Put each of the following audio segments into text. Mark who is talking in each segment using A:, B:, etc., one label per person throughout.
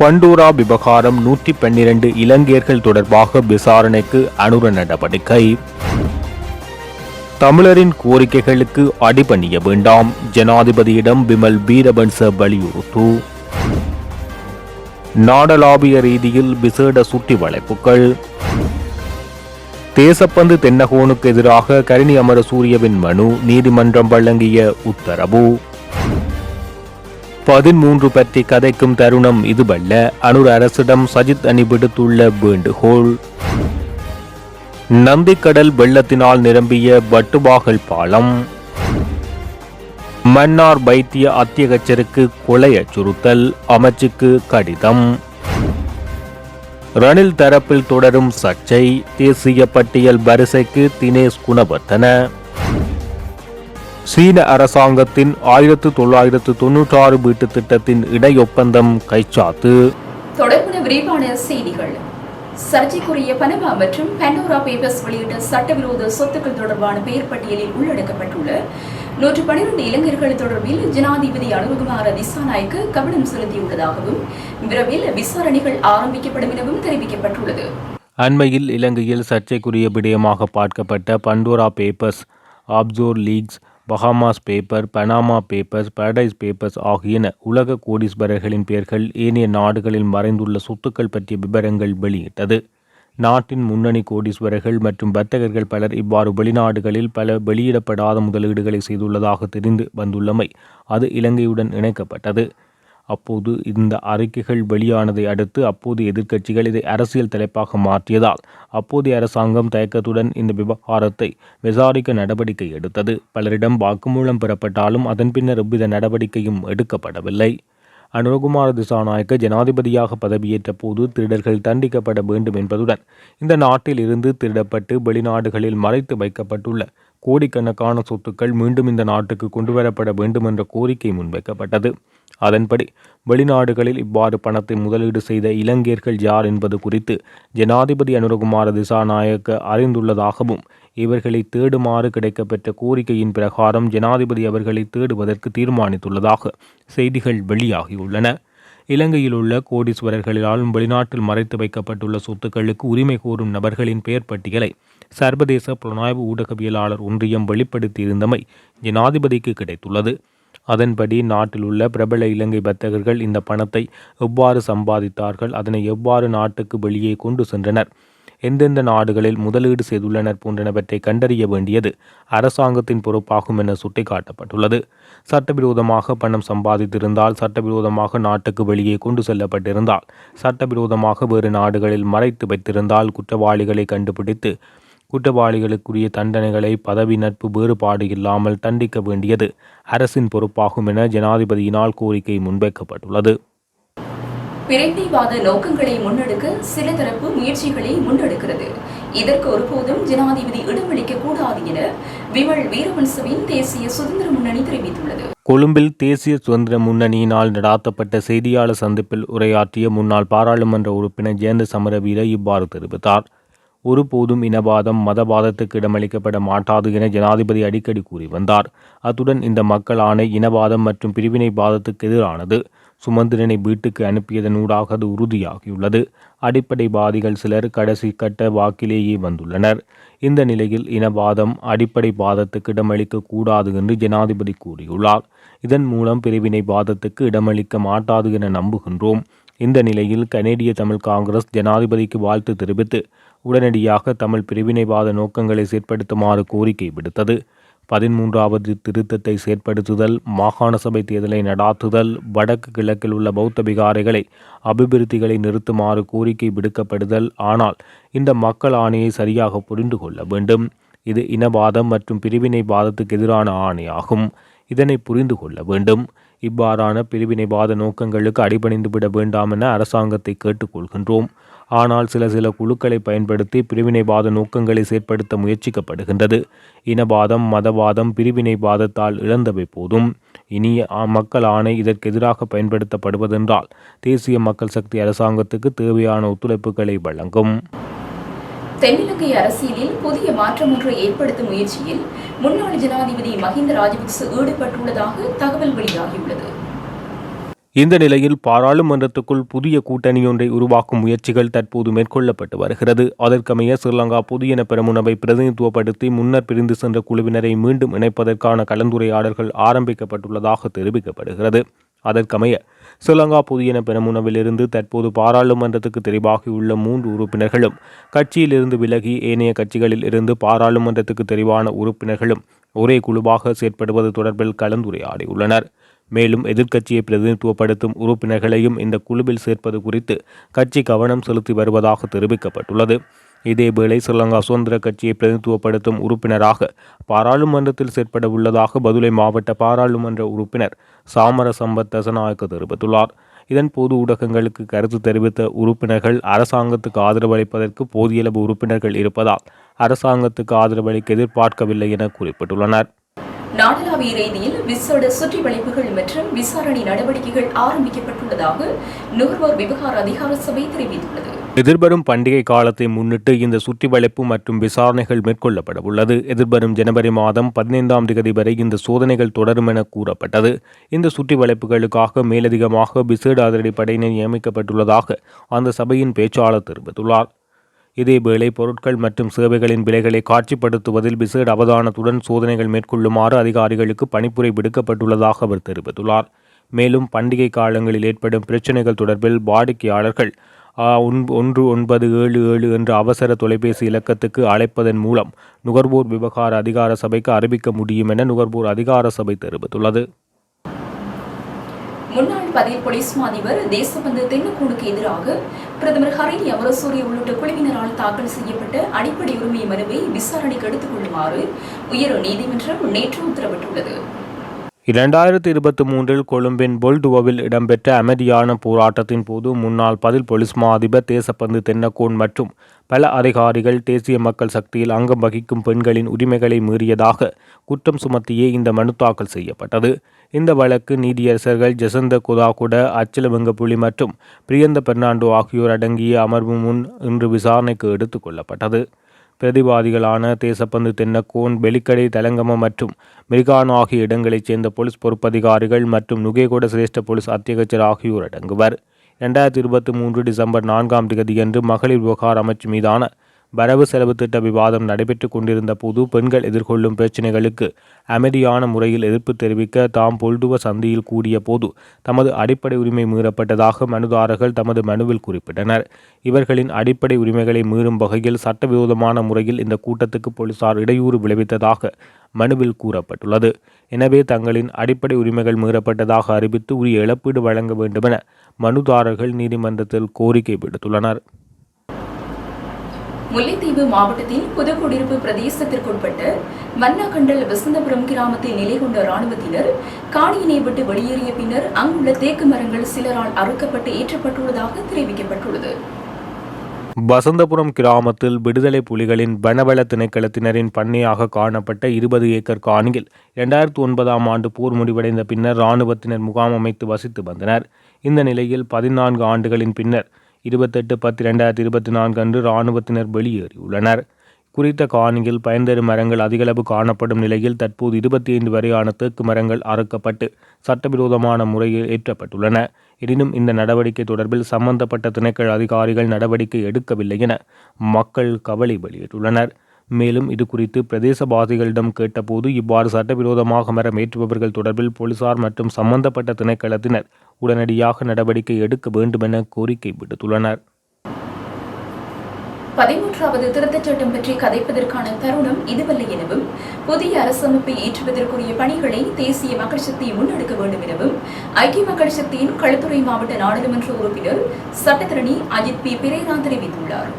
A: பண்டூரா விவகாரம் நூற்றி பன்னிரண்டு இலங்கையர்கள் தொடர்பாக விசாரணைக்கு அனுர நடவடிக்கை தமிழரின் கோரிக்கைகளுக்கு அடிபணிய வேண்டாம் ஜனாதிபதியிடம் விமல் வீரபன்ச வலியுறுத்து. நாடளாவிய ரீதியில் விசேட சுற்றி வளைப்புகள் தேசப்பந்து தென்னகோனுக்கு எதிராக கரிணி அமரசூரியவின் மனு நீதிமன்றம் வழங்கிய உத்தரவு. பதிமூன்று பற்றி கதைக்கும் தருணம் இதுவல்ல. அனுர் அரசிடம் சஜித் அணி விடுத்துள்ள வேண்டுகோள். நந்திக்கடல் வெள்ளத்தினால் நிரம்பிய பட்டுபாகல் பாலம். மன்னார் வைத்திய அத்தியகச்சருக்கு கொலை அச்சுறுத்தல் அமைச்சுக்கு கடிதம். ரணில் தரப்பில் தொடரும் சர்ச்சை தேசிய பட்டியல் வரிசைக்கு தினேஷ் குணவர்த்தன. சீன அரசாங்கத்தின் ஆயிரத்து தொள்ளாயிரத்து தொன்னூற்றாறு வீட்டு திட்டத்தின் இடையொப்பந்தம் கைச்சாத்து.
B: தொடர்பான விரிவான செய்திகள். சர்ச்சைக்குரிய பனமா மற்றும் பண்டோரா பேப்பர்ஸ் வெளியிட்ட சட்டவிரோத சொத்துக்கள் தொடர்பான பெயர் பட்டியலில் உள்ளடக்கப்பட்டுள்ள நூற்று பனிரெண்டு இளைஞர்கள் தொடர்பில் ஜனாதிபதி அனுகுமார திசாநாயக்கு கவனம் செலுத்தியுள்ளதாகவும் விரைவில் விசாரணைகள் ஆரம்பிக்கப்படும் எனவும் தெரிவிக்கப்பட்டுள்ளது.
A: அண்மையில் இலங்கையில் சர்ச்சைக்குரிய விடயமாக பார்க்கப்பட்ட Pandora papers offshore leaks Bahamas paper Panama papers Paradise papers ஆகியன உலக கோடீஸ்வரர்களின் பெயர்கள் ஏனைய நாடுகளில் மறைந்துள்ள சொத்துக்கள் பற்றிய விவரங்கள் வெளியிட்டது. நாட்டின் முன்னணி கோடீஸ்வரர்கள் மற்றும் வர்த்தகர்கள் பலர் இவ்வாறு வெளிநாடுகளில் பல வெளியிடப்படாத முதலீடுகளை செய்துள்ளதாக தெரிந்து வந்துள்ளமை அது இலங்கையுடன் இணைக்கப்பட்டது. அப்போது இந்த அறிக்கைகள் வெளியானதை அடுத்து அப்போது எதிர்க்கட்சிகள் இதை அரசியல் தலைப்பாக மாற்றியதால் அப்போதைய அரசாங்கம் தயக்கத்துடன் இந்த விவகாரத்தை விசாரிக்க நடவடிக்கை எடுத்தது. பலரிடம் வாக்குமூலம் பெறப்பட்டாலும் அதன் பின்னர் எவ்வித நடவடிக்கையும் எடுக்கப்படவில்லை. அனுரகுமார திசாநாயக்க ஜனாதிபதியாக பதவியேற்ற போது திருடர்கள் தண்டிக்கப்பட வேண்டும் என்பதுடன் இந்த நாட்டில் இருந்து திருடப்பட்டு வெளிநாடுகளில் மறைத்து வைக்கப்பட்டுள்ள கோடிக்கணக்கான சொத்துக்கள் மீண்டும் இந்த நாட்டுக்கு கொண்டுவரப்பட வேண்டும் என்ற கோரிக்கை முன்வைக்கப்பட்டது. அதன்படி வெளிநாடுகளில் இவ்வாறு பணத்தை முதலீடு செய்த இலங்கையர்கள் யார் என்பது குறித்து ஜனாதிபதி அனுரகுமார திசாநாயக்க அறிந்துள்ளதாகவும் இவர்களை தேடுமாறு கிடைக்கப்பெற்ற கோரிக்கையின் பிரகாரம் ஜனாதிபதி அவர்களை தேடுவதற்கு தீர்மானித்துள்ளதாக செய்திகள் வெளியாகியுள்ளன. இலங்கையில் உள்ள கோடீஸ்வரர்களாலும் வெளிநாட்டில் மறைத்து வைக்கப்பட்டுள்ள சொத்துக்களுக்கு உரிமை கோரும் நபர்களின் பெயர் பட்டியலை சர்வதேச புலனாய்வு ஊடகவியலாளர் ஒன்றியம் வெளிப்படுத்தியிருந்தமை ஜனாதிபதிக்கு கிடைத்துள்ளது. அதன்படி நாட்டில் உள்ள பிரபல இலங்கை வர்த்தகர்கள் இந்த பணத்தை எவ்வாறு சம்பாதித்தார்கள் அதனை எவ்வாறு நாட்டுக்கு வெளியே கொண்டு சென்றனர் எந்தெந்த நாடுகளில் முதலீடு செய்துள்ளனர் போன்றனவற்றை கண்டறிய வேண்டியது அரசாங்கத்தின் பொறுப்பாகும் என சுட்டிக்காட்டப்பட்டுள்ளது. சட்டவிரோதமாக பணம் சம்பாதித்திருந்தால் சட்டவிரோதமாக நாட்டுக்கு வெளியே கொண்டு செல்லப்பட்டிருந்தால் சட்டவிரோதமாக வேறு நாடுகளில் மறைத்து வைத்திருந்தால் குற்றவாளிகளை கண்டுபிடித்து குற்றவாளிகளுக்குரிய தண்டனைகளை பதவி நட்பு வேறுபாடு இல்லாமல் தண்டிக்க வேண்டியது அரசின் பொறுப்பாகும் என ஜனாதிபதியினால் கோரிக்கை முன்வைக்கப்பட்டுள்ளது.
B: பிரிவினைவாத நோக்கங்களை முன்னெடுக்க சில தரப்பு முயற்சிகளை முன்னெடுக்கிறது. இதற்கு ஒருபோதும் ஜனாதிபதி இடமளிக்க கூடாது என விமல் வீரவன்சவின் தேசிய சுதந்திர முன்னணி தெரிவித்துள்ளது.
A: கொழும்பில் தேசிய சுதந்திர முன்னணியினால் நடாத்தப்பட்ட செய்தியாளர் சந்திப்பில் உரையாற்றிய முன்னாள் பாராளுமன்ற உறுப்பினர் ஜெயந்த சமரவீர இவ்வாறு தெரிவித்தார். ஒருபோதும் இனவாதம் மதவாதத்துக்கு இடமளிக்கப்பட மாட்டாது என ஜனாதிபதி அடிக்கடி கூறி வந்தார். அத்துடன் இந்த மக்கள் ஆணை இனவாதம் மற்றும் பிரிவினைவாதத்துக்கு எதிரானது. சுமந்திரனை வீட்டுக்கு அனுப்பியதனூடாக அது உறுதியாகியுள்ளது. அடிப்படைவாதிகள் சிலர் கடைசி கட்ட வாக்கிலேயே வந்துள்ளனர். இந்த நிலையில் இனவாதம் அடிப்படை வாதத்துக்கு இடமளிக்க கூடாது என்று ஜனாதிபதி கூறியுள்ளார். இதன் மூலம் பிரிவினைவாதத்துக்கு இடமளிக்க மாட்டாது என நம்புகின்றோம். இந்த நிலையில் கனேடிய தமிழ் காங்கிரஸ் ஜனாதிபதிக்கு வாழ்த்து தெரிவித்து உடனடியாக தமிழ் பிரிவினைவாத நோக்கங்களை செயற்படுத்துமாறு கோரிக்கை விடுத்தது. பதிமூன்றாவது திருத்தத்தை செயற்படுத்துதல் மாகாண சபை தேர்தலை நடாத்துதல் வடக்கு கிழக்கில் உள்ள பௌத்த விகாரைகளை அபிவிருத்திகளை நிறுத்துமாறு கோரிக்கை விடுக்கப்படுதல். ஆனால் இந்த மக்கள் ஆணையை சரியாக புரிந்து கொள்ள வேண்டும். இது இனவாதம் மற்றும் பிரிவினைவாதத்துக்கு எதிரான ஆணையாகும். இதனை புரிந்து கொள்ள வேண்டும். இவ்வாறான பிரிவினைவாத நோக்கங்களுக்கு அடிபணிந்து விட வேண்டாம் என அரசாங்கத்தை கேட்டுக்கொள்கின்றோம் ஆனால் சில சில குழுக்களை பயன்படுத்தி பிரிவினைவாத நோக்கங்களை செயற்படுத்த முயற்சிக்கப்படுகின்றது. இனவாதம் மதவாதம் பிரிவினைவாதத்தால் இழந்தவை போதும். இனி மக்கள் ஆணை இதற்கு எதிராக பயன்படுத்தப்படுவதென்றால் தேசிய மக்கள் சக்தி அரசாங்கத்துக்கு தேவையான ஒத்துழைப்புகளை வழங்கும்.
B: தென்னிலங்கை அரசியலில் புதிய மாற்றம் ஒன்றை ஏற்படுத்தும் முயற்சியில் முன்னாள் ஜனாதிபதி மஹிந்த ராஜபக்ச ஈடுபட்டுள்ளதாக தகவல் வெளியாகியுள்ளது.
A: இந்த நிலையில் பாராளுமன்றத்துக்குள் புதிய கூட்டணியொன்றை உருவாக்கும் முயற்சிகள் தற்போது மேற்கொள்ளப்பட்டு வருகிறது. அதற்கமைய ஸ்ரீலங்கா புதியன பெருமுனவை பிரதிநிதித்துவப்படுத்தி முன்னர் பிரிந்து சென்ற குழுவினரை மீண்டும் இணைப்பதற்கான கலந்துரையாடல்கள் ஆரம்பிக்கப்பட்டுள்ளதாக தெரிவிக்கப்படுகிறது. அதற்கமைய ஸ்ரீலங்கா புதியன பெருமுனவிலிருந்து தற்போது பாராளுமன்றத்துக்கு தெரிவாகியுள்ள மூன்று உறுப்பினர்களும் கட்சியிலிருந்து விலகி ஏனைய கட்சிகளில் இருந்து பாராளுமன்றத்துக்கு தெரிவான உறுப்பினர்களும் ஒரே குழுவாக செயற்படுவது தொடர்பில் கலந்துரையாடியுள்ளனர். மேலும் எதிர்க்கட்சியை பிரதிநிதித்துவப்படுத்தும் உறுப்பினர்களையும் இந்த குழுவில் சேர்ப்பது குறித்து கட்சி கவனம் செலுத்தி வருவதாக தெரிவிக்கப்பட்டுள்ளது. இதேவேளை ஸ்ரீலங்கா சுதந்திர கட்சியை பிரதிநிதித்துவப்படுத்தும் உறுப்பினராக பாராளுமன்றத்தில் செயற்பட உள்ளதாக பதுளை மாவட்ட பாராளுமன்ற உறுப்பினர் சாமர சம்பத் தசநாயக்க தெரிவித்துள்ளார். இதன் பொது ஊடகங்களுக்கு கருத்து தெரிவித்த உறுப்பினர்கள் அரசாங்கத்துக்கு ஆதரவளிப்பதற்கு போதியளவு உறுப்பினர்கள் இருப்பதால் அரசாங்கத்துக்கு ஆதரவளிக்க எதிர்பார்க்கவில்லை என குறிப்பிட்டுள்ளனர்.
B: நாடளாவிய ரீதியில் விசேட சுற்றி வளைப்புகள் மற்றும் விசாரணை நடவடிக்கைகள் ஆரம்பிக்கப்பட்டுள்ளதாக நுகர்வோர் விவகார அதிகார சபை தெரிவித்துள்ளது.
A: எதிர்வரும் பண்டிகை காலத்தை முன்னிட்டு இந்த சுற்றி வளைப்பு மற்றும் விசாரணைகள் மேற்கொள்ளப்பட உள்ளது. எதிர்வரும் ஜனவரி மாதம் பதினைந்தாம் தேதி வரை இந்த சோதனைகள் தொடரும் என கூறப்பட்டது. இந்த சுற்றி வளைப்புகளுக்காக மேலதிகமாக விசேட அதிரடி படையினர் நியமிக்கப்பட்டுள்ளதாக அந்த சபையின் பேச்சாளர் தெரிவித்துள்ளார். இதேவேளை பொருட்கள் மற்றும் சேவைகளின் விலைகளை காட்சிப்படுத்துவதில் விசேட அவதானத்துடன் சோதனைகள் மேற்கொள்ளுமாறு அதிகாரிகளுக்கு பணிப்புரை விடுக்கப்பட்டுள்ளதாக அவர் தெரிவித்துள்ளார். மேலும் பண்டிகை காலங்களில் ஏற்படும் பிரச்சினைகள் தொடர்பில் வாடிக்கையாளர்கள் ஒன்- ஒன்று ஒன்பது ஏழு ஏழு என்ற அவசர தொலைபேசி இலக்கத்துக்கு அழைப்பதன் மூலம் நுகர்வோர் விவகார அதிகார சபைக்கு அறிவிக்க முடியும் என நுகர்வோர் அதிகார சபை தெரிவித்துள்ளது.
B: முன்னாள் பதில் போலீஸ் அதிபர் தேசபந்து தென்னுக்கூனுக்கு எதிராக பிரதமர் ஹரிணி அமரசூரிய உள்ளிட்ட குழுவினரால் தாக்கல் செய்யப்பட்ட அடிப்படை உரிமை மனுவை விசாரணைக்கு எடுத்துக் கொள்ளுமாறு உயர் நீதிமன்றம் நேற்று உத்தரவிட்டுள்ளது.
A: இரண்டாயிரத்தி இருபத்தி மூன்றில் கொழும்பின் பொல்டுவோவில் இடம்பெற்ற அமைதியான போராட்டத்தின் போது முன்னாள் பதில் பொலிஸ் மா அதிபர் தேசப்பந்து தென்னக்கோன் மற்றும் பல அதிகாரிகள் தேசிய மக்கள் சக்தியில் அங்கம் வகிக்கும் பெண்களின் உரிமைகளை மீறியதாக குற்றம் சுமத்தியே இந்த மனு தாக்கல் செய்யப்பட்டது. இந்த வழக்கு நீதியரசர்கள் ஜெசந்த குதாகுட அச்சலவங்கப்புலி மற்றும் பிரியந்த பெர்னாண்டோ ஆகியோர் அடங்கிய அமர்வு முன் இன்று விசாரணைக்கு எடுத்துக் கொள்ளப்பட்டது. பிரதிவாதிகளான தேசப்பந்து தென்னக்கோன் வெலிக்கடை தெலங்கம மற்றும் மிரிகான் ஆகிய இடங்களைச் சேர்ந்த போலீஸ் பொறுப்பதிகாரிகள் மற்றும் நுகேகோட சிரேஷ்ட போலீஸ் அத்தியகச்சர் ஆகியோர் அடங்குவர். இரண்டாயிரத்தி இருபத்தி மூன்று டிசம்பர் நான்காம் தேதியன்று மகளிர் விவகார அமைச்சு மீதான வரவு செலவு திட்ட விவாதம் நடைபெற்று கொண்டிருந்த போது பெண்கள் எதிர்கொள்ளும் பிரச்சினைகளுக்கு அமைதியான முறையில் எதிர்ப்பு தெரிவிக்க தாம் பொல்டுவ சந்தியில் கூடிய போது தமது அடிப்படை உரிமை மீறப்பட்டதாக மனுதாரர்கள் தமது மனுவில் குறிப்பிட்டனர். இவர்களின் அடிப்படை உரிமைகளை மீறும் வகையில் சட்டவிரோதமான முறையில் இந்த கூட்டத்துக்கு போலீசார் இடையூறு விளைவித்ததாக மனுவில் கூறப்பட்டுள்ளது. எனவே தங்களின் அடிப்படை உரிமைகள் மீறப்பட்டதாக அறிவித்து உரிய இழப்பீடு வழங்க வேண்டுமென மனுதாரர்கள் நீதிமன்றத்தில் கோரிக்கை விடுத்துள்ளனர்.
B: முல்லைத்தீவு மாவட்டத்தின் புதுக்குடியிருப்பு பிரதேசத்திற்குட்பட்ட மன்னாகண்டல் வசந்தபுரம் கிராமத்தில் நிலை கொண்ட ராணுவத்தினர் காணியினை விட்டு வெளியேறிய பின்னர் அங்குள்ள தேக்கு மரங்கள் சிலரால் அறுக்கப்பட்டு ஏற்றப்பட்டுள்ளதாக தெரிவிக்கப்பட்டுள்ளது.
A: வசந்தபுரம் கிராமத்தில் விடுதலை புலிகளின் வனவள திணைக்களத்தினரின் பண்ணையாக காணப்பட்ட இருபது ஏக்கர் காணியில் இரண்டாயிரத்து ஒன்பதாம் ஆண்டு போர் முடிவடைந்த பின்னர் இராணுவத்தினர் முகாம் அமைத்து வசித்து வந்தனர். இந்த நிலையில் பதினான்கு ஆண்டுகளின் பின்னர் இருபத்தெட்டு பத்து ரெண்டாயிரத்தி இருபத்தி நான்கு அன்று இராணுவத்தினர் வெளியேறியுள்ளனர். குறித்த காணியில் பயன்தரு மரங்கள் அதிகளவு காணப்படும் நிலையில் தற்போது இருபத்தி ஐந்து வரையான தேக்கு மரங்கள் அறுக்கப்பட்டு சட்டவிரோதமான முறையில் ஏற்றப்பட்டுள்ளன. எனினும் இந்த நடவடிக்கை தொடர்பில் சம்பந்தப்பட்ட திணைக்கள அதிகாரிகள் நடவடிக்கை எடுக்கவில்லை என மக்கள் கவலை வெளியிட்டுள்ளனர். மேலும் இது குறித்து பிரதேசவாசிகளிடம் கேட்டபோது இவ்வாறு சட்டவிரோதமாக மரம் ஏற்றுபவர்கள் தொடர்பில் போலீசார் மற்றும் சம்பந்தப்பட்ட திணைக்களத்தினர் உடனடியாக நடவடிக்கை எடுக்க வேண்டுமென கோரிக்கை விடுத்துள்ளனர்.
B: பதிமூன்றாவது திருத்தச் சட்டம் பற்றி கதைப்பதற்கான தருணம் இதுவல்ல எனவும் புதிய அரசமைப்பை ஏற்றுவதற்குரிய பணிகளை தேசிய மக்கள் சக்தி முன்னெடுக்க வேண்டும் எனவும் ஐக்கிய மக்கள் சக்தியின் களுத்துறை மாவட்ட நாடாளுமன்ற உறுப்பினர் சட்டத்திரணி அஜித் பி. பிரேரா தெரிவித்துள்ளார்.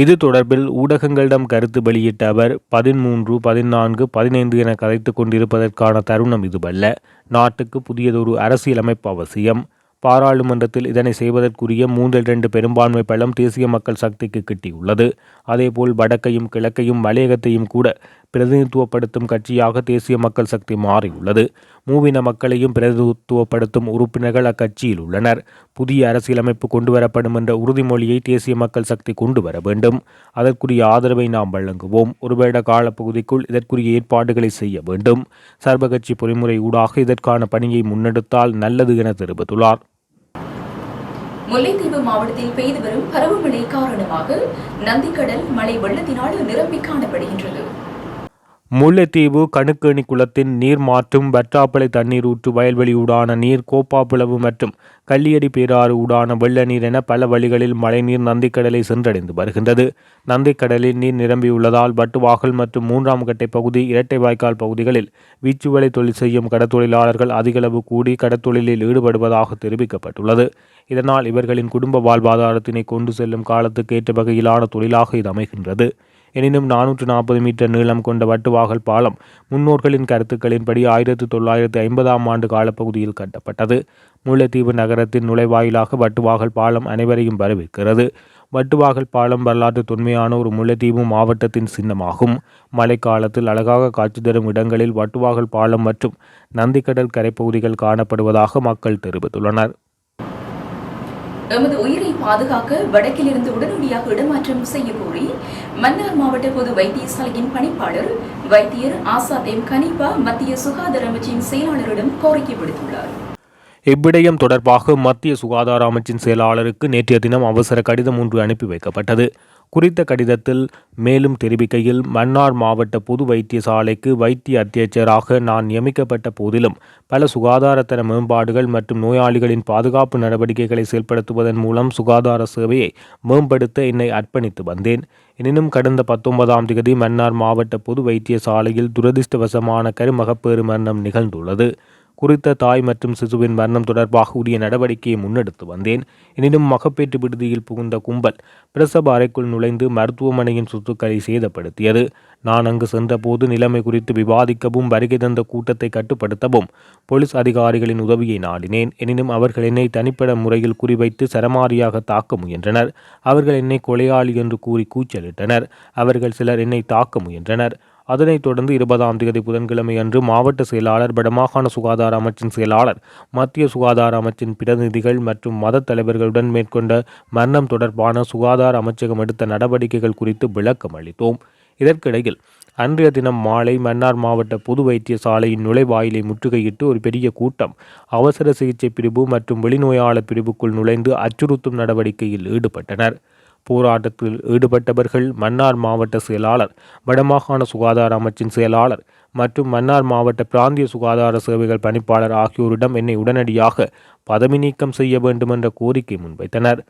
A: இது தொடர்பில் ஊடகங்களிடம் கருத்து வெளியிட்ட அவர் பதிமூன்று பதினான்கு பதினைந்து என கதைத்துக் கொண்டிருப்பதற்கான தருணம் இதுவல்ல. நாட்டுக்கு புதியதொரு அரசியலமைப்பு அவசியம். பாராளுமன்றத்தில் இதனை செய்வதற்குரிய மூன்றில் இரண்டு பெரும்பான்மை பலம் தேசிய மக்கள் சக்திக்கு கிட்டியுள்ளது. அதேபோல் வடக்கையும் கிழக்கையும் மலையகத்தையும் கூட பிரதிநிதித்துவப்படுத்தும் கட்சியாக தேசிய மக்கள் சக்தி மாறியுள்ளது. மூவின மக்களையும் பிரதிநிதித்துவப்படுத்தும் உறுப்பினர்கள் அக்கட்சியில் உள்ளனர். புதிய அரசியலமைப்பு கொண்டுவரப்படும் என்ற உறுதிமொழியை தேசிய மக்கள் சக்தி கொண்டு வர வேண்டும். அதற்குரிய ஆதரவை நாம் வழங்குவோம். ஒரு வருட காலப்பகுதிக்குள் இதற்குரிய ஏற்பாடுகளை செய்ய வேண்டும். சர்வகட்சி பொறிமுறை ஊடாக இதற்கான பணியை முன்னெடுத்தால் நல்லது என தெரிவித்துள்ளார்.
B: முல்லைத்தீவு மாவட்டத்தில் பெய்து வரும் பருவமழை காரணமாக நந்திக்கடல் மழை வெள்ளத்தினால் நிரம்பி காணப்படுகின்றது.
A: முல்லைத்தீவு கணுக்கணி குளத்தின் நீர் மாற்றும் வற்றாப்பளை தண்ணீர் ஊற்று வயல்வெளி ஊடான நீர் கோப்பாப்புளவு மற்றும் கல்லியடி பேராறு ஊடான வெள்ள நீர் என பல வழிகளில் மழைநீர் நந்திக்கடலை சென்றடைந்து வருகின்றது. நந்திக்கடலில் நீர் நிரம்பியுள்ளதால் வட்டுவாகல் மற்றும் மூன்றாம் கட்டை பகுதி இரட்டை வாய்க்கால் பகுதிகளில் வீச்சுவலை தொழில் செய்யும் கடத்தொழிலாளர்கள் அதிகளவு கூடி கடத்தொழிலில் ஈடுபடுவதாக தெரிவிக்கப்பட்டுள்ளது. இதனால் இவர்களின் குடும்ப வாழ்வாதாரத்தினை கொண்டு செல்லும் காலத்துக்கு ஏற்ற வகையிலான தொழிலாக இது அமைகின்றது. எனினும் நானூற்று நாற்பது மீட்டர் நீளம் கொண்ட வட்டுவாகல் பாலம் முன்னோர்களின் கருத்துக்களின்படி ஆயிரத்தி தொள்ளாயிரத்தி ஐம்பதாம் ஆண்டு காலப்பகுதியில் கட்டப்பட்டது. முல்லைத்தீவு நகரத்தின் நுழைவாயிலாக வட்டுவாகல் பாலம் அனைவரையும் வரவேற்கிறது. வட்டுவாகல் பாலம் வரலாற்று தொன்மையான ஒரு முல்லைத்தீவு மாவட்டத்தின் சின்னமாகும். மழைக்காலத்தில் அழகாக காட்சி தரும் இடங்களில் வட்டுவாகல் பாலம் மற்றும் நந்திக்கடல் கரைப்பகுதிகள் காணப்படுவதாக மக்கள் தெரிவித்துள்ளனர்.
B: எமது உயிரை பாதுகாக்க வடக்கிலிருந்து உடனடியாக இடமாற்றம் செய்ய கோரி மன்னார் மாவட்ட பொது வைத்தியசாலையின் பணிப்பாளர் வைத்தியர் ஆசாதேம் கனிபா மத்திய சுகாதார அமைச்சின் செயலாளரிடம் கோரிக்கை விடுத்துள்ளார்.
A: இவ்விடயம் தொடர்பாக மத்திய சுகாதார அமைச்சின் செயலாளருக்கு நேற்றைய தினம் அவசர கடிதம் ஒன்று அனுப்பி வைக்கப்பட்டது. குறித்த கடிதத்தில் மேலும் தெரிவிக்கையில் மன்னார் மாவட்ட பொது வைத்தியசாலைக்கு வைத்திய அத்தியட்சராக நான் நியமிக்கப்பட்ட போதிலும் பல சுகாதாரத்தர மேம்பாடுகள் மற்றும் நோயாளிகளின் பாதுகாப்பு நடவடிக்கைகளை செயல்படுத்துவதன் மூலம் சுகாதார சேவையை மேம்படுத்த என்னை அர்ப்பணித்து வந்தேன். எனினும் கடந்த பத்தொன்பதாம் தேதி மன்னார் மாவட்ட பொது வைத்தியசாலையில் துரதிர்ஷ்டவசமான கருமகப்பேறு மரணம் நிகழ்ந்துள்ளது. குறித்த தாய் மற்றும் சிசுவின் மரணம் தொடர்பாக உரிய நடவடிக்கையை முன்னெடுத்து வந்தேன். எனினும் மகப்பேற்று விடுதியில் புகுந்த கும்பல் பிரசவ அறைக்குள் நுழைந்து மருத்துவமனையின் சொத்துக்களை சேதப்படுத்தியது. நான் அங்கு சென்றபோது நிலைமை குறித்து விவாதிக்கவும் வருகை தந்த கூட்டத்தை கட்டுப்படுத்தவும் போலீஸ் அதிகாரிகளின் உதவியை நாடினேன். எனினும் அவர்கள் என்னை தனிப்பட முறையில் குறிவைத்து சரமாரியாக தாக்க முயன்றனர். அவர்கள் என்னை கொலையாளி என்று கூறி கூச்சலிட்டனர். அவர்கள் சிலர் என்னை தாக்க முயன்றனர். அதனைத் தொடர்ந்து இருபதாம் தேதி புதன்கிழமை அன்று மாவட்ட செயலாளர் வடமாகாண சுகாதார அமைச்சின் செயலாளர் மத்திய சுகாதார அமைச்சின் பிரதிநிதிகள் மற்றும் மத தலைவர்களுடன் மேற்கொண்ட மரணம் தொடர்பான சுகாதார அமைச்சகம் எடுத்த நடவடிக்கைகள் குறித்து விளக்கம் அளித்தோம். இதற்கிடையில் அன்றைய தினம் மாலை மன்னார் மாவட்ட பொது வைத்தியசாலையின் நுழைவாயிலை முற்றுகையிட்டு ஒரு பெரிய கூட்டம் அவசர சிகிச்சை பிரிவு மற்றும் வெளிநோயாளர் பிரிவுக்குள் நுழைந்து அச்சுறுத்தும் நடவடிக்கையில் ஈடுபட்டனர். போராட்டத்தில் ஈடுபட்டவர்கள் மன்னார் மாவட்ட செயலாளர் வடமாகாண சுகாதார அமைச்சின் செயலாளர் மற்றும் மன்னார் மாவட்ட பிராந்திய சுகாதார சேவைகள் பணிப்பாளர் ஆகியோரிடம் என்னை உடனடியாக பதவி நீக்கம் செய்ய வேண்டும் என்ற கோரிக்கை முன்வைத்தனர்.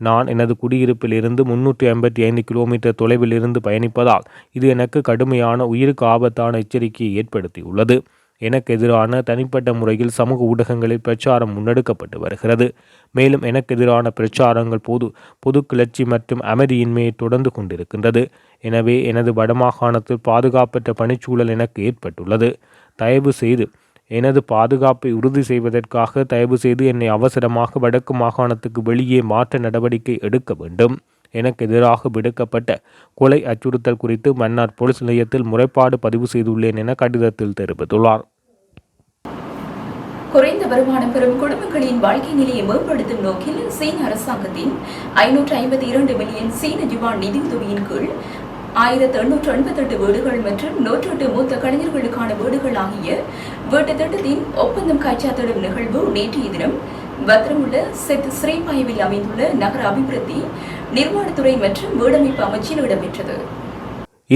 A: நான் எனது குடியிருப்பில் இருந்து முன்னூற்றி ஐம்பத்தி ஐந்து கிலோமீட்டர் தொலைவில் இருந்து பயணிப்பதால் இது எனக்கு கடுமையான உயிருக்கு ஆபத்தான எச்சரிக்கையை ஏற்படுத்தியுள்ளது. எனக்கு எதிரான தனிப்பட்ட முறையில் சமூக ஊடகங்களில் பிரச்சாரம் முன்னெடுக்கப்பட்டு வருகிறது. மேலும் எனக்கு எதிரான பிரச்சாரங்கள் பொது பொது கிளர்ச்சி மற்றும் அமைதியின்மையை தொடர்ந்து கொண்டிருக்கின்றது. எனவே எனது வடமாகாணத்தில் பாதுகாப்பற்ற பணிச்சூழல் எனக்கு ஏற்பட்டுள்ளது. தயவு செய்து எனது பாதுகாப்பை உறுதி செய்வதற்காக தயவு செய்து என்னை அவசரமாக வடக்கு மாகாணத்துக்கு வெளியே மாற்ற நடவடிக்கை எடுக்க வேண்டும். எனக்கு எதிராக விடுக்கப்பட்ட கொலை அச்சுறுத்தல் குறித்து மன்னார் போலீஸ் நிலையத்தில் முறைப்பாடு பதிவு செய்துள்ளேன் என கடிதத்தில் தெரிவித்துள்ளார்.
B: குறைந்த வருமானம் பெறும் குடும்பங்களின் வாழ்க்கை நிலையை மேம்படுத்தும் நோக்கில் சீன அரசாங்கத்தின் ஐநூற்று ஐம்பத்தி இரண்டு மில்லியன் சீன ஜுவான் நிதியுதவியின் கீழ் ஆயிரத்து எண்ணூற்று எண்பத்தெட்டு வீடுகள் மற்றும் நூற்றெட்டு மூத்த கலைஞர்களுக்கான வீடுகள் ஆகிய வீட்டு திட்டத்தின் ஒப்பந்தம் கைச்சாத்திடும் நிகழ்வு நேற்றைய தினம் பத்திரமுள்ள செத் ஸ்ரீபாயுவில் அமைந்துள்ள நகர அபிவிருத்தி நிர்மாணத்துறை மற்றும் வீடமைப்பு அமைச்சில் இடம்பெற்றது.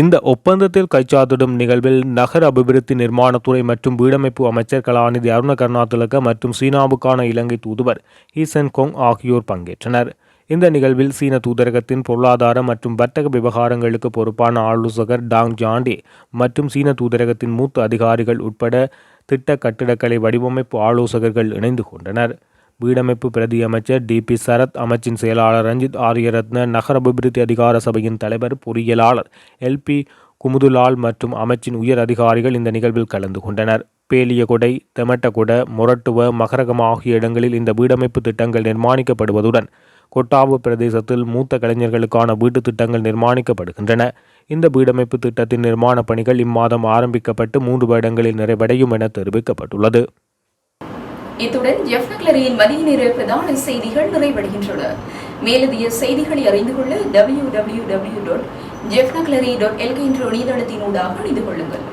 A: இந்த ஒப்பந்தத்தில் கைச்சாத்திடும் நிகழ்வில் நகர அபிவிருத்தி நிர்மாணத்துறை மற்றும் வீடமைப்பு அமைச்சர் கலாநிதி அருண கருணாதிலக மற்றும் சீனாவுக்கான இலங்கை தூதுவர் ஈசன் கொங் ஆகியோர் பங்கேற்றனர். இந்த நிகழ்வில் சீன தூதரகத்தின் பொருளாதார மற்றும் வர்த்தக விவகாரங்களுக்கு பொறுப்பான ஆலோசகர் டாங் ஜாண்டே மற்றும் சீன தூதரகத்தின் மூத்த அதிகாரிகள் உட்பட திட்ட கட்டிடக்கலை வடிவமைப்பு ஆலோசகர்கள் இணைந்து கொண்டனர். வீடமைப்பு பிரதி அமைச்சர் டி பி சரத் அமைச்சின் செயலாளர் ரஞ்சித் ஆரியரத்ன நகர அபிவிருத்தி அதிகார சபையின் தலைவர் பொறியியலாளர் எல்பி குமுதுலால் மற்றும் அமைச்சின் உயர் அதிகாரிகள் இந்த நிகழ்வில் கலந்து கொண்டனர். பேலியகொடை தெமட்டகுட மொரட்டுவ மகரகம் ஆகிய இடங்களில் இந்த வீடமைப்பு திட்டங்கள் நிர்மாணிக்கப்படுவதுடன் கொட்டாவு பிரதேசத்தில் மூத்த கலைஞர்களுக்கான வீட்டு திட்டங்கள் நிர்மாணிக்கப்படுகின்றன. இந்த வீடமைப்பு திட்டத்தின் நிர்மாணப் பணிகள் இம்மாதம் ஆரம்பிக்கப்பட்டு மூன்று வருடங்களில் நிறைவடையும் என தெரிவிக்கப்பட்டுள்ளது.
B: இத்துடன் எஃப் நகலரியின் மதிய நேர பிரதான செய்திகள் நிறைவடைகின்றன. மேலதிக செய்திகளை அறிந்து கொள்ள டபிள்யூ டபிள்யூ டபிள்யூ டாட் ஜெஃப் நக்லரி டாட் எல்கே என்ற இணையதளத்தினூடாக அணிந்து கொள்ளுங்கள்.